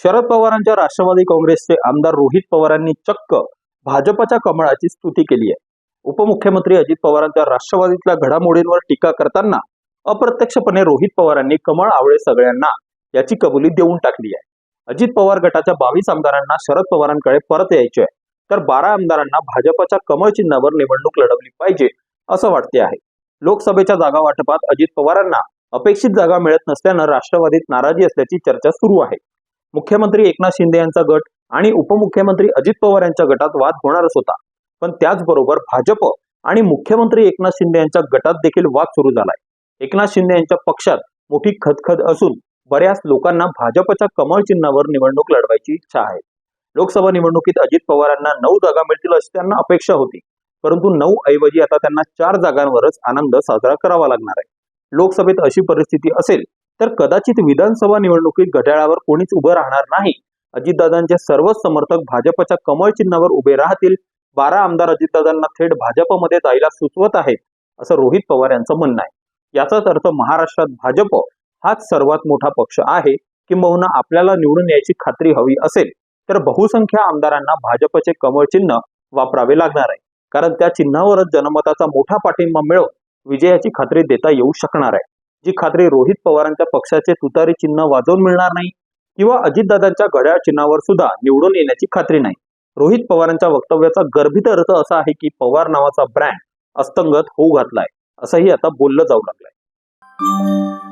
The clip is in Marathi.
शरद पवारांच्या राष्ट्रवादी काँग्रेसचे आमदार रोहित पवारांनी चक्क भाजपच्या कमळाची स्तुती केली आहे. उपमुख्यमंत्री अजित पवारांच्या राष्ट्रवादीतल्या घडामोडींवर टीका करताना अप्रत्यक्षपणे रोहित पवारांनी कमळ आवळे सगळ्यांना याची कबुली देऊन टाकली आहे. अजित पवार गटाच्या बावीस आमदारांना शरद पवारांकडे परत यायचे आहे तर बारा आमदारांना भाजपच्या कमळ चिन्हावर निवडणूक लढवली पाहिजे असं वाटते आहे. लोकसभेच्या जागा वाटपात अजित पवारांना अपेक्षित जागा मिळत नसल्यानं राष्ट्रवादीत नाराजी असल्याची चर्चा सुरू आहे. मुख्यमंत्री एकनाथ शिंदे यांचा गट आणि उपमुख्यमंत्री अजित पवार यांच्या गटात वाद होणारच होता. पण त्याचबरोबर भाजप आणि मुख्यमंत्री एकनाथ शिंदे यांच्या गटात देखील वाद सुरू झालाय. एकनाथ शिंदे यांच्या पक्षात मोठी खदखद असून बऱ्याच लोकांना भाजपच्या कमळ चिन्हावर निवडणूक लढवायची इच्छा आहे. लोकसभा निवडणुकीत अजित पवारांना नऊ जागा मिळतील अशी त्यांना अपेक्षा होती. परंतु नऊ ऐवजी आता त्यांना चार जागांवरच आनंद साजरा करावा लागणार आहे. लोकसभेत अशी परिस्थिती असेल तर कदाचित विधानसभा निवडणुकीत घड्याळावर कोणीच उभं राहणार नाही. अजितदादांचे सर्वच समर्थक भाजपच्या कमळ चिन्हावर उभे राहतील. बारा आमदार अजितदादांना थेट भाजपमध्ये जायला सुचवत आहेत असं रोहित पवार यांचं म्हणणं आहे. याचाच अर्थ महाराष्ट्रात भाजप हाच सर्वात मोठा पक्ष आहे किंबहुना आपल्याला निवडून यायची खात्री हवी असेल तर बहुसंख्य आमदारांना भाजपचे कमळ चिन्ह वापरावे लागणार आहे. कारण त्या चिन्हावरच जनमताचा मोठा पाठिंबा मिळवून विजयाची खात्री देता येऊ शकणार आहे. जी खात्री रोहित पवारांच्या पक्षाचे तुतारी चिन्ह वाजवून मिळणार नाही किंवा अजितदादांच्या घड्याळ चिन्हावर सुद्धा निवडून येण्याची खात्री नाही. रोहित पवारांच्या वक्तव्याचा गर्भित अर्थ असा आहे की पवार नावाचा ब्रँड अस्तंगत होऊ घातलाय असंही आता बोललं जाऊ लागलंय.